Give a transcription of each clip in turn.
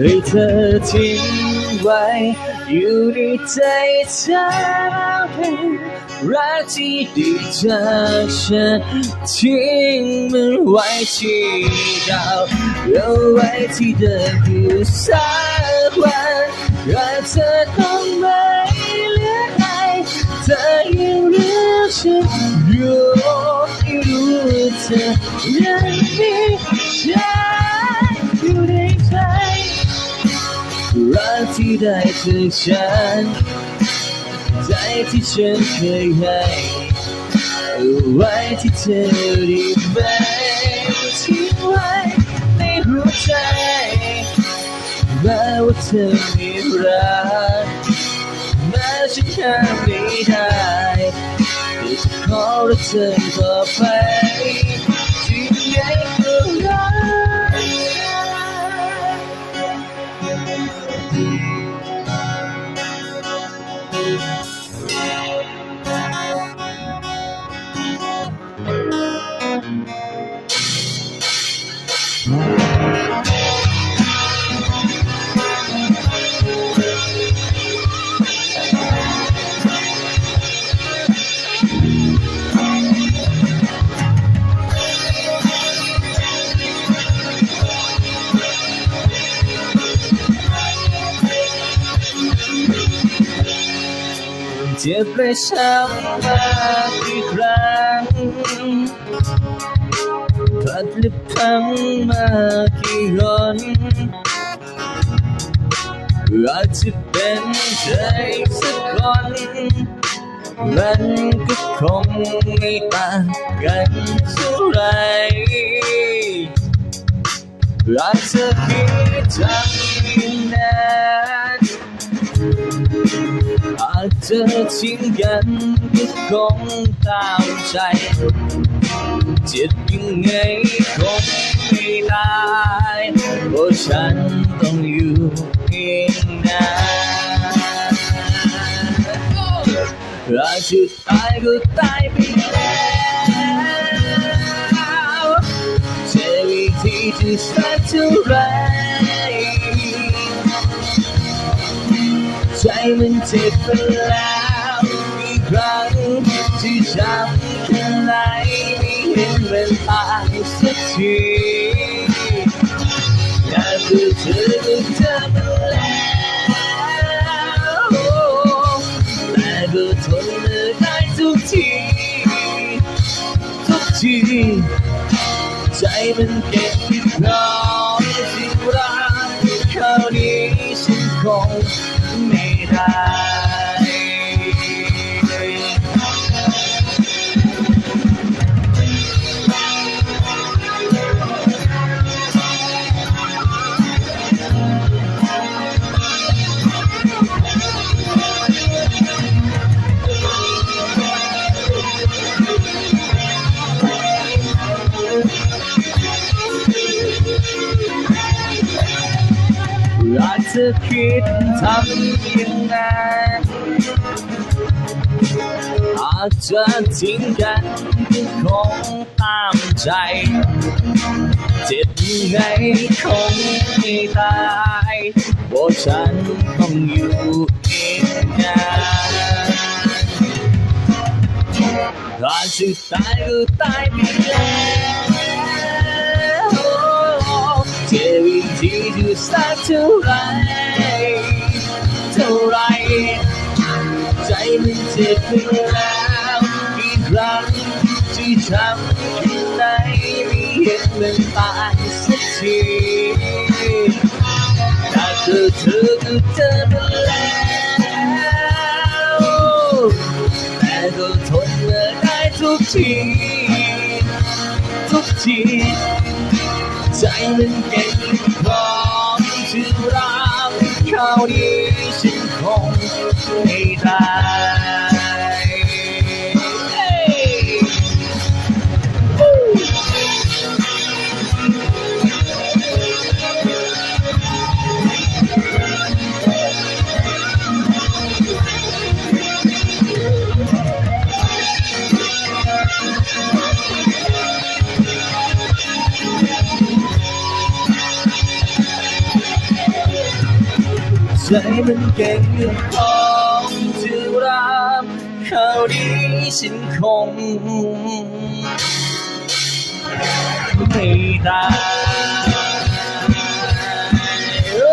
ให้เธอทิ้งไว้ อยู่ในใจเธอรักที่ดีจากฉันทิ้งมันไว้ที่ดาวเอาไว้ที่เดิมอยู่สักวันรักเธอต้องไม่เหลือใครเธอยังเลือกฉันอยู่ให้รู้ว่าเธอยังมีฉัน รักที่ได้จากฉัน ใจที่ฉันเคยให้เอาไว้ที่เธอได้ไหมทิ้งไว้ในหัวใจแม้ว่าเธอไม่รักแม้ฉันห้ามไม่ได้แต่จะขอรักเธอต่อไป เจ็บและช้ำมากี่ครั้งพลัดหรือพังมากี่หนอาจจะเป็นเธออีกสักคนมันก็คงไม่ต่างกันเท่าไหรอาจจะคิดทำยิ่งนา อาจจะทิ้งกันก็คงตามใจ เจ็บยังไงคงไม่ได้เพราะฉันต้องอยู่เองนานอาจจะตายก็ตายไปแล้วเจ็บอีกทีจะสักเท่าไร มันเจ็บไปแล้วอีกครั้งที่จำแค่ไหนไม่เห็นเวลาสักทีอยากจะเจอกับเธอมาแล้วแต่ก็ทนไม่ได้ทุกทีทุกทีใจมันเก็บที่พร้อม ทำยังไงอาจจะทิ้งกันคงตามใจ เจ็บยังไงคงไม่ตายเพราะฉันต้องอยู่เองนานอาจะตายก็ตายไปแล้วเจ็บอีกทีจะสักเท่าไร เท่าไร ใจมันเจ็บไปแล้ว อีกครั้งที่ทำแค่ไหนไม่เห็นมันตายสักทีถ้าเธอเธอก็เจอมาแล้วแต่ก็ทนไม่ได้ทุกทีทุกทีใจมันเก่งพร้อมที่รักเขาดีฉันคง ไม่ได้เฮ้ยเขาดีฉันคงไม่ได้โอ้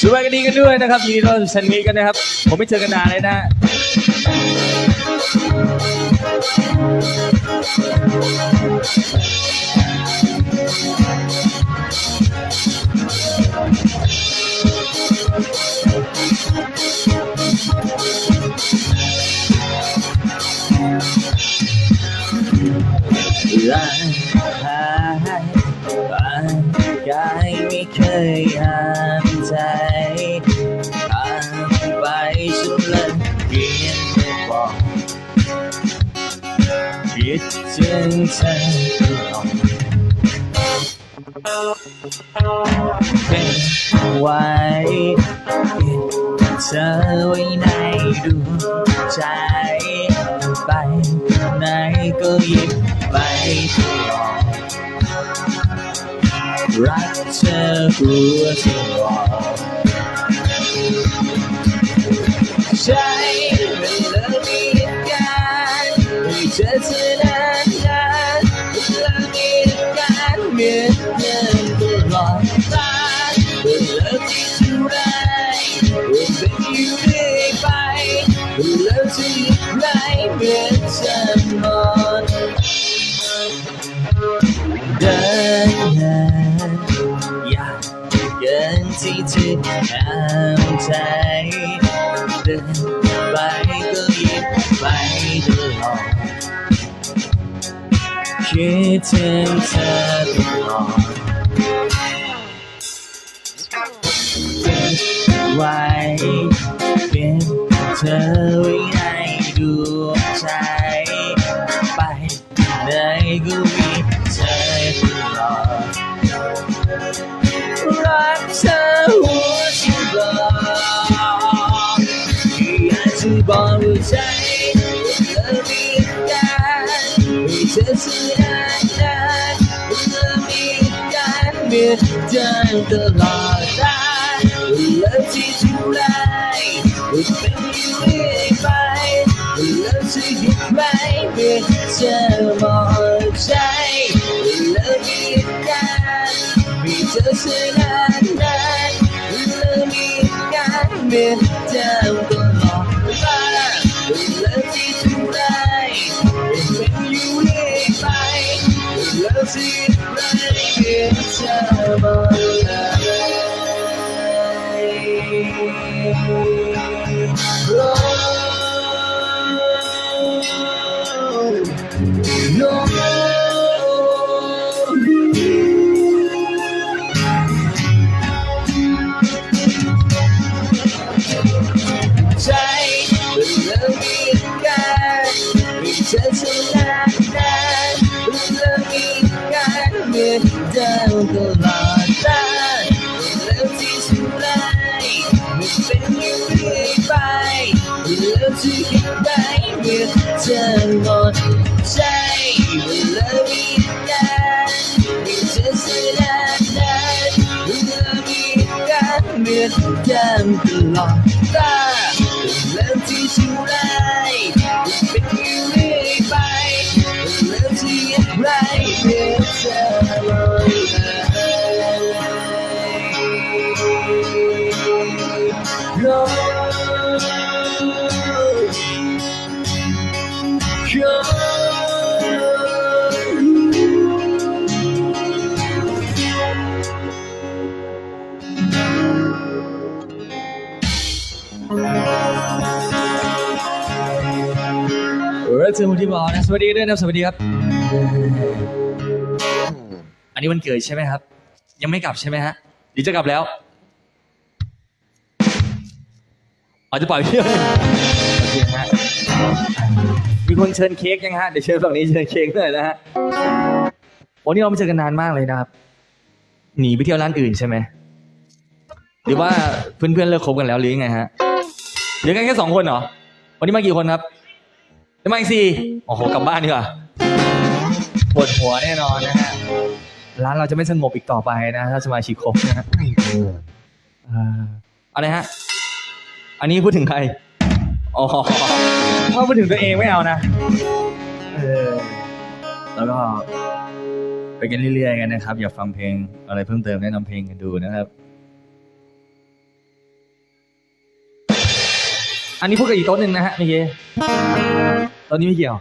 สวัสดีกันด้วยนะครับยินดีต้อนรับชันมีกันนะครับ ผมไม่เจอกันนานเลยนะ よし! ไว้เก็บเธอไว้ในดวงใจไถึงเธอตลอดไว้เก็บเธอไว้ในดวงใจ ไปไหนก็มีเธอตลอดรักเธอหัวฉันบอกอยากจะบอกว่าใจ ตลอดได้เลิกที่ทุไรเป็นอยู่เรื่อยไปเลิกที่หยุดไม่เบียดเธอหมดใจเลิกมีการมีเธอเสียนานนานและมีการเบียดเดิมตลอ ไเหมือนเดิมตลอดไปเริ่มที่ชิวแล้ว เธอคนที่บอกนะสวัสดีด้วยนะสวัสดีครับ อันนี้วันเกิดใช่ไหมครับ ยังไม่กลับใช่ไหมฮะหรือจะกลับแล้วอาจจะปล่อยเพื่อนโอเคฮะมีคนเชิญเค้กยังฮะเดี๋ยวเชิญฝั่งนี้เชิญเค้กหน่อยนะฮะวันนี้เราไม่เจอกันนานมากเลยนะครับ หนีไปเที่ยวร้านอื่นใช่ไหมหรือว่าเพื่อนๆเลิกคบกันแล้วหรือยังไงฮะเหลือกันแค่สองคนเหรอวันนี้มากี่คนครับ จะมาอีกสี่โอ้โหกลับบ้านดีกว่าปวดหัวแน่นอนนะฮะร้านเราจะไม่สงบอีกต่อไปนะถ้าสมาชิกครบนะฮะอ่าอะไรฮะ อันนี้พูดถึงใครอ๋อถ้าพูดถึงตัวเองไม่เอานะเออแล้วก็ไปกันเรื่อยๆกันนะครับ อยากฟังเพลงอะไรเพิ่มเติมแนะนำเพลงกันดูนะครับ อันนี้พูดกับอีกโต๊ะหนึ่งนะฮะเมื่อกี้โต๊ะนี้ไม่เกี่ยว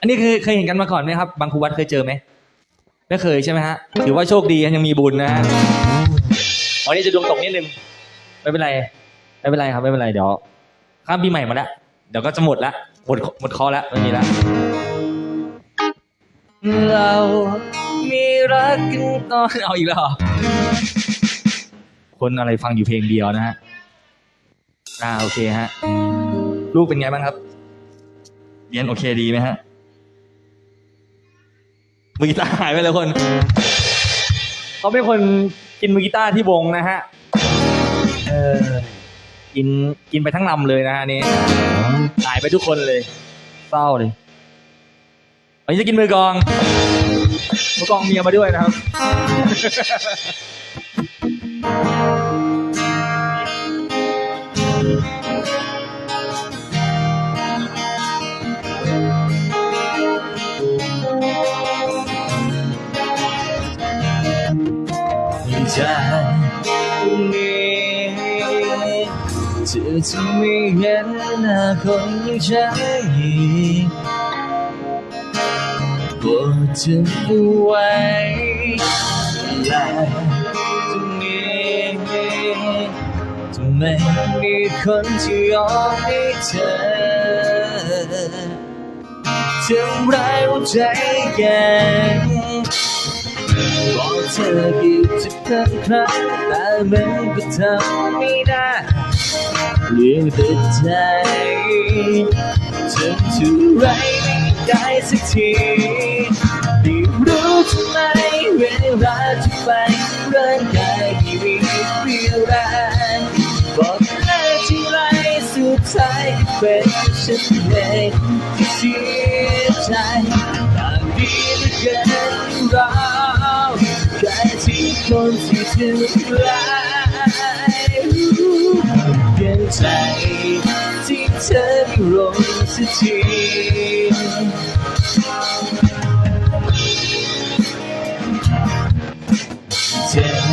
อันนี้เคยเคยเห็นกันมาก่อนไหมครับ บางครูวัดเคยเจอไหมไม่เคยใช่ไหมฮะ ถือว่าโชคดียังมีบุญนะฮะวันนี้จะดวงตกนิดนึง ไม่เป็นไร ไม่เป็นไรครับ ไม่เป็นไร เดี๋ยว ข้ามปีใหม่มาแล้ว เดี๋ยวก็จะหมดละ หมดหมดคอแล้วไม่มีละเรามีรักกันตอนเอาอีกแล้วเหรอคนอะไรฟังอยู่เพลงเดียวนะฮะ อ่าโอเคฮะ ลูกเป็นไงบ้างครับ เรียนโอเคดีไหมฮะมือกีตาร์หายไปเลยคน เขาเป็นคนกินมือกีตาร์ที่วงนะฮะ เออ กินกินไปทั้งลำเลยนะฮะนี่หายไปทุกคนเลย เศร้าเลยวันนี้จะกินมือกลอง มือกลองเมียมาด้วยนะครับ จะไม่เห็นหน้าคนอย่างฉันอีกโปรดจะดูไว้และจะมีจะไม่มีคนที่ยอมให้เธอทำร้ายหัวใจแกบอกเธอกี่สิบครั้งครั้งแต่มันก็ทำไม่ได้ เรื่องแต่ใจทำทุไรไม่ได้สักทีไม่รู้ทำไมเวลาจะไปร่างกายไม่มีเรี่ยวแรงบอกเลิกที่ไรสุดท้ายเป็นฉันเองที่เสียใจต่างดีเหลือเกินเราแค่ที่คนที่ถึงร้า ใจที่เธอไม่รู้สักทีเจ็บ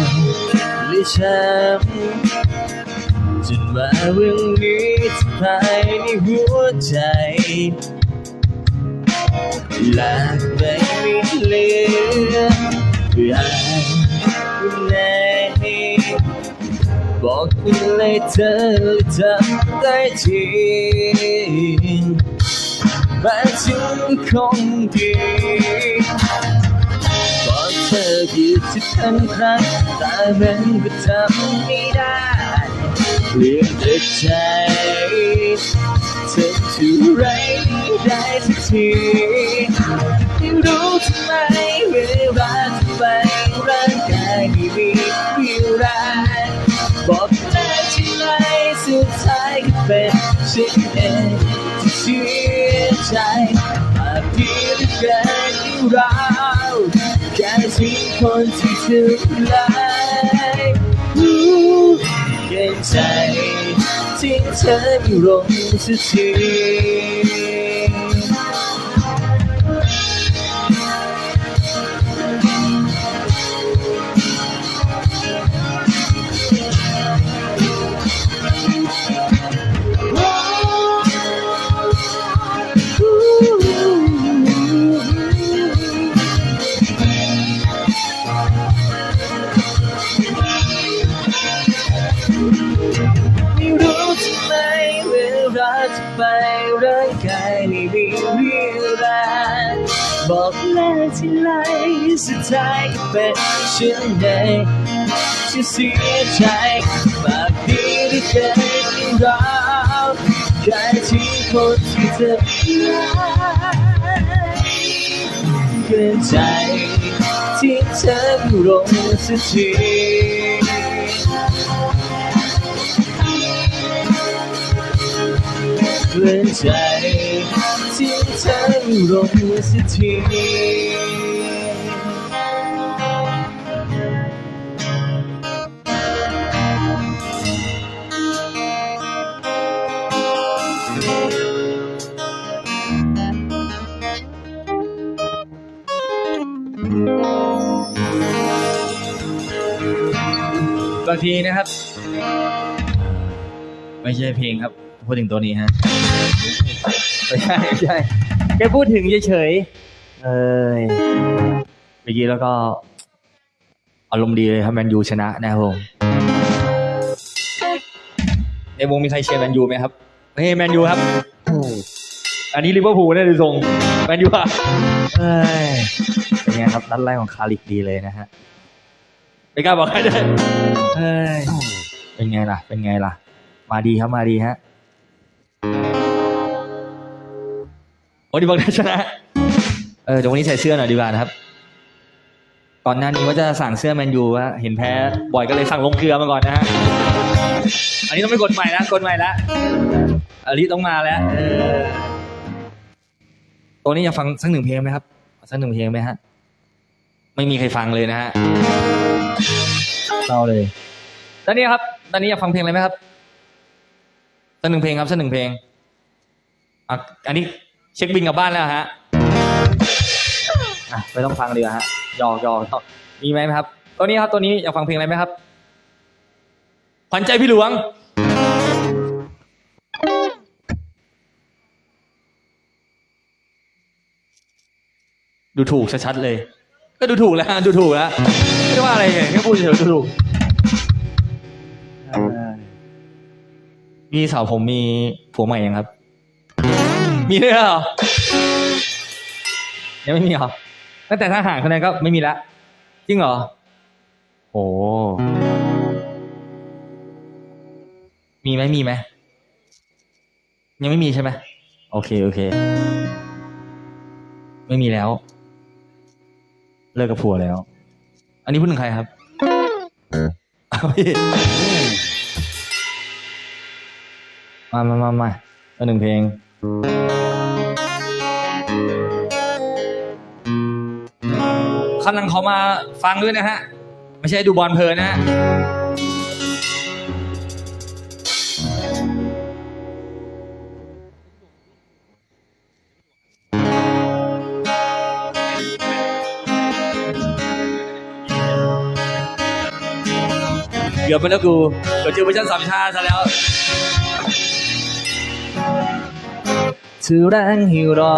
หรือช้ำจนมาเรื่องนี้ที่ภายในหัวใจหลากไม่มีเหลืออยากไหน บอกคุณเลยเธอทำได้จริงแมาถึงคงดีบอกเธอกี่สิบพันครั้งแต่มันก็ทำไม่ได้เปลี่ยนแต่ใจเธอเท่ไรไม่ได้สักทีไม่รู้ทำไม เองที่เสียใจอาดีเหลือเกินที่เราแค่ที่คนที่ถึงไลรู้เกรงใจทิ้งเธอไม่ลงสักที สุดท้ายก็เป็นฉันเองที่เสียใจบากดีที่เคยที่เราแค่ที่คนที่เธอรักเกินใจที่เธอไม่ลงสักทีเพื่อนใจที่ลงสักที บางทีนะครับ ไม่ใช่เพลงครับ พูดถึงตัวนี้ฮะไม่ใช่ไม่ใช่แค่พูดถึงเฉยๆเอ้ยเมื่อกี้แล้วก็อารมณ์ดีเลยครับแมนยูชนะนะครับผมในวงมีใครเชียร์แมนยูไหมครับเฮ้ยแมนยูครับ อันนี้ลิเวอร์พูลเนี่ยดูทรงแมนยูอะเอ้ยเป็นไงครับนัดแรกของคาริกดีเลยนะฮะ ไม่กล้าบอกใครเลยเอ้ยเป็นไงล่ะ เป็นไงล่ะ มาดีครับมาดีฮะโอ้ดีบอกได้ชนะ เออเดี๋ยววันนี้ใส่เสื้อหน่อยดีกว่านะครับก่อนหน้านี้ว่าจะสั่งเสื้อแมนยูว่าเห็นแพ้บ่อยก็เลยสั่งลงเกลือมาก่อนนะฮะ อันนี้ต้องไม่กดใหม่นะกดใหม่ละอันนี้ต้องมาแล้วเออตัวนี้อยากฟังสักหนึ่งเพลงไหมครับสักหนึ่งเพลงไหมฮะ ไม่มีใครฟังเลยนะฮะ เศร้าเลยตอนนี้ครับ ตอนนี้อยากฟังเพลงอะไรไหมครับสักหนึ่งเพลงครับสักหนึ่งเพลงอะอันนี้เช็คบินกลับบ้านแล้วฮะอะไม่ต้องฟังเลยฮะหยอกหยอกหยอกมีไหมครับ ตัวนี้ครับตัวนี้อยากฟังเพลงอะไรไหมครับขวัญใจพี่หลวงดูถูกชัดๆเลย ก็ดูถูกแล้วฮะดูถูกแล้วไม่ได้ว่าอะไรเลยแค่พูดเฉยๆดูถูกเออพี่สาวผมมีผัวใหม่ยังครับ มีด้วยเหรอ ยังไม่มีเหรอตั้งแต่ทหารคนนั้นก็ไม่มีละ จริงเหรอ โอ้ มีไหมมีไหม ยังไม่มีใช่ไหม โอเค โอเค ไม่มีแล้ว เลิกกับผัวแล้ว อันนี้พูดถึงใครครับเอาพี่มามามามาเอาหนึ่งเพลงกำลังเขามาฟังด้วยนะฮะ ไม่ใช่ดูบอลเพลินนะฮะ เกือบไปแล้วกูเกือบเจอเวอร์ชันสามชาซะแล้วถือแรงให้รอ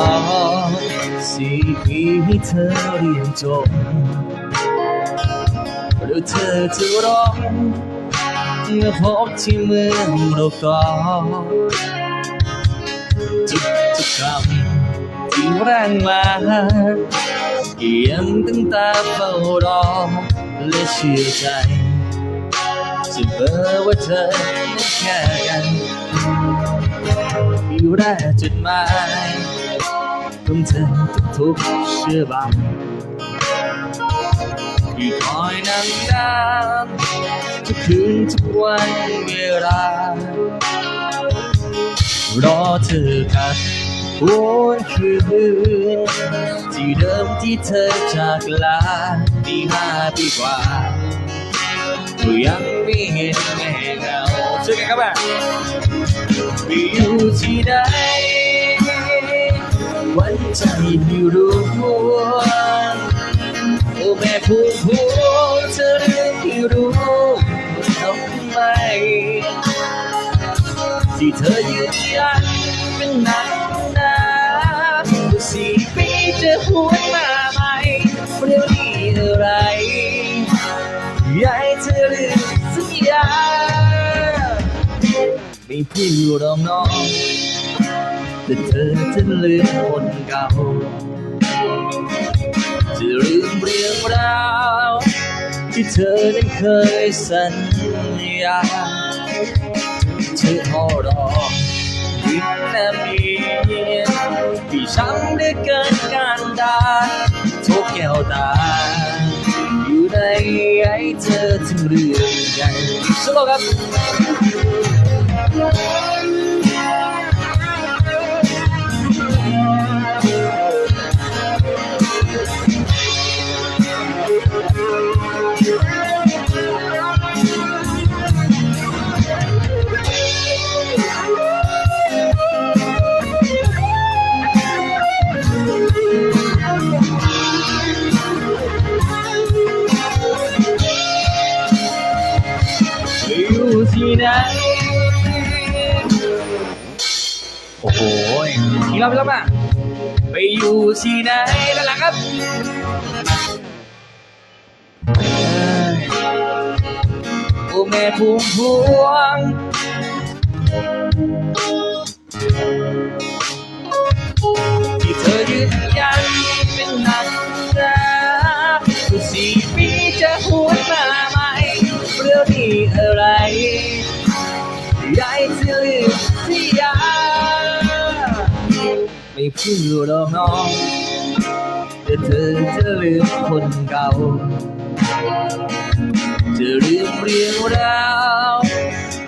สี่ปีให้เธอเรียนจบหรือเธอจะร้องเมื่อพบที่เมืองเราก่อนทุกทุกคำที่แรงมายังตั้งตาเฝ้ารอและเชื่อใจ จะเบอร์ว่าเธอนั้นแค่กันอยู่ได้จดหมายของเธอทุกเชื่อบังที่คอยนั่งน้ำทุกคืนทุกวันเวลารอเธอกันวนคืนที่เดิมที่เธอจากลาปีห้าปีกว่า ก็ยังไม่เห็นแม่เงาช่วยกันครับแม่ไปอยู่ที่ไหนวันใจไม่รู้โอ้แม่ผู้ผู้เธอเรื่องที่รู้ทำไมที่เธอยืนยันเป็นหนักหน สัญญาไม่พูดหรอกน้อง แต่เธอจะลืมคนเก่าจะลืมเรื่องราวที่เธอนั้นเคยสัญญาเธอพอรอวินาทีที่ช้ำได้เกินการดาทุกแก้วตา อยู่ในไอ้เธอถึงเรื่องใหญ่สโลครับ รอบอีกรอบอะไปอยู่ที่ไหนด้านหลังครับโอ้แม่พุ่มพวงที่เธอยืนยันเป็นหนักรักสี่ปีจะหวนมาใหม่เรื่องนี้อะไรยายจะลืมที่ยา ไม่พูดหรอกน้องแต่เธอจะลืมคนเก่า จะลืมเรื่องราว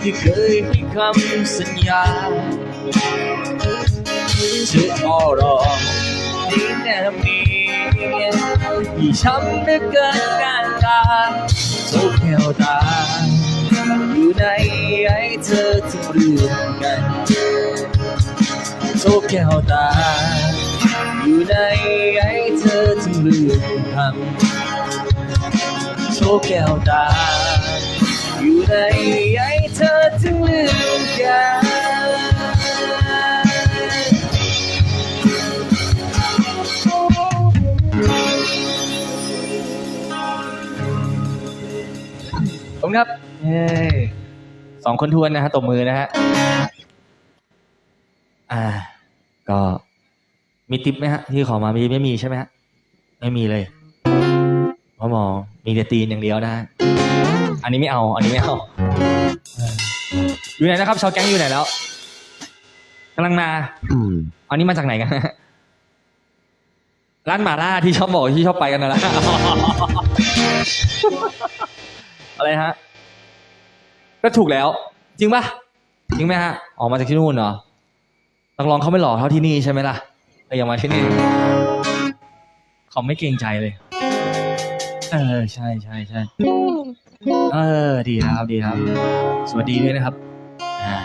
ที่เคยให้คำสัญญาเธอขอร้องนี่แนบมีที่ช้ำนึกเกินการตาโซแก้วตาอยู่ในไอ้เธอถึงลืมกัน โซแก้วตา อยู่ในไอ้เธอถึงลืมคำโชว์แก้วตา อยู่ในไอ้เธอถึงลืมกันขอบคุณครับเย้สองคนทวนนะฮะตบมือนะฮะ อ่า ก็มีติปไหมฮะ ที่ขอมามีไม่มีใช่ไหมฮะ ไม่มีเลยเพราะหมอมีแต่ตีนอย่างเดียวนะฮะอันนี้ไม่เอา อันนี้ไม่เอาเอออยู่ไหนนะครับชาวแก๊งอยู่ไหนแล้วกำลังมาอันนี้มาจากไหนกันฮะร้านหมาล่าที่ชอบบอกที่ชอบไปกันนะละอะไรฮะ ก็ถูกแล้ว จริงปะจริงไหมฮะ ออกมาจากที่นู่นเหรอ นักร้องเขาไม่หล่อเท่าที่นี่ใช่ไหมล่ะแต่ยังมาที่นี่เขาไม่เกรงใจเลย เออใช่ใช่ใช่เออดีครับดีครับ สวัสดีด้วยนะครับอ่า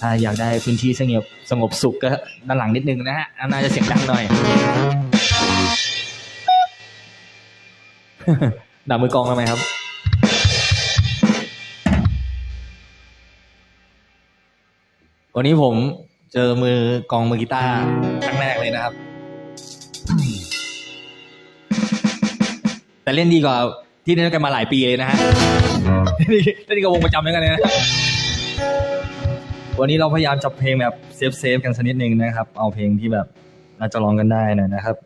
ถ้าอยากได้พื้นที่สงบสงบสุขก็ด้านหลังนิดนึงนะฮะน่าจะเสียงดังหน่อยด่ามือกองทำไมครับวันนี้ผม เจอมือกองมือกีตาร์ครั้งแรกเลยนะครับ แต่เล่นดีกว่าที่เล่นกันมาหลายปีเลยนะฮะเล่นดีกว่าวงประจำด้วยกันเลยนะวันนี้เราพยายามจับเพลงแบบเซฟเซฟกันสักนิดนึงนะครับ เอาเพลงที่แบบน่าจะร้องกันได้นะครับ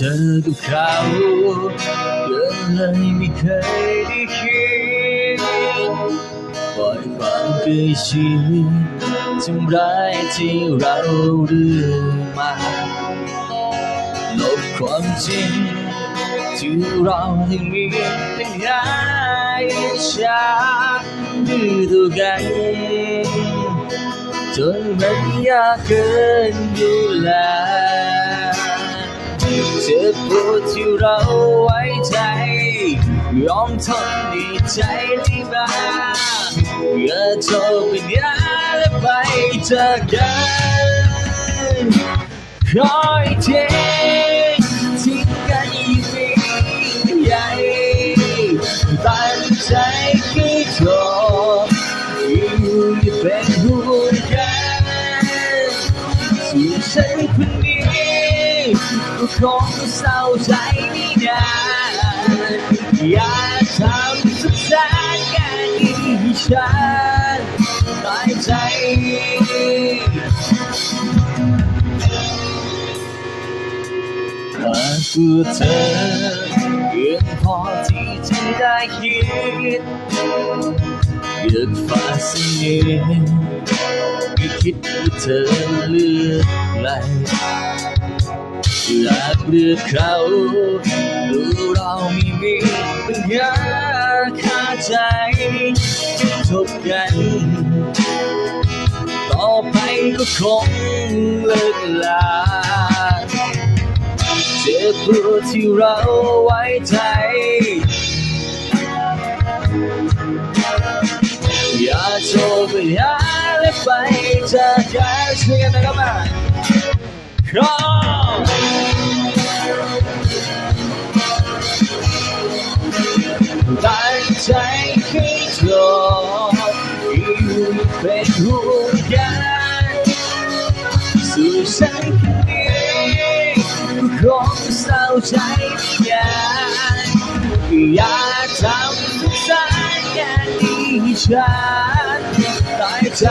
เธอกับเขาเกินเลยไม่เคยได้คิดปล่อยความเคยชินทำร้ายที่เราเรื่องมาลบความจริงที่เรายังมีปัญหาชาดื้อตัวกันจนมันยากเกินดูแล เจ็บปวดที่เราไว้ใจ ยอมทนในใจได้บ้างอย่าโทรไปยาและไปจากกันคอยเททิ้งกันอีกปีใหญ่ตั้งใจ คงเศร้าใจไม่นานอยากทำสุดสานกันให้ฉันตายใจหากตัวเธอเพียงพอที่จะได้คิดอยากฝากเสน่ห์ไม่คิดว่าเธอเลือกใค รักหรือเขาดูเราไม่มีปัญหาคาใจทบกัน ต่อไปก็คงเลิกลาเจ็บปวดที่เราไว้ใจอย่าโทรไปหาเละไปจากกันช่วยกันนะครั ตั้งใจให้เธออยู่เป็นห่วงกันสู่ฉันคนนี้คงเศร้าใจไม่อยากอยาทำสักอย่างนี้ให้ฉันตายใจ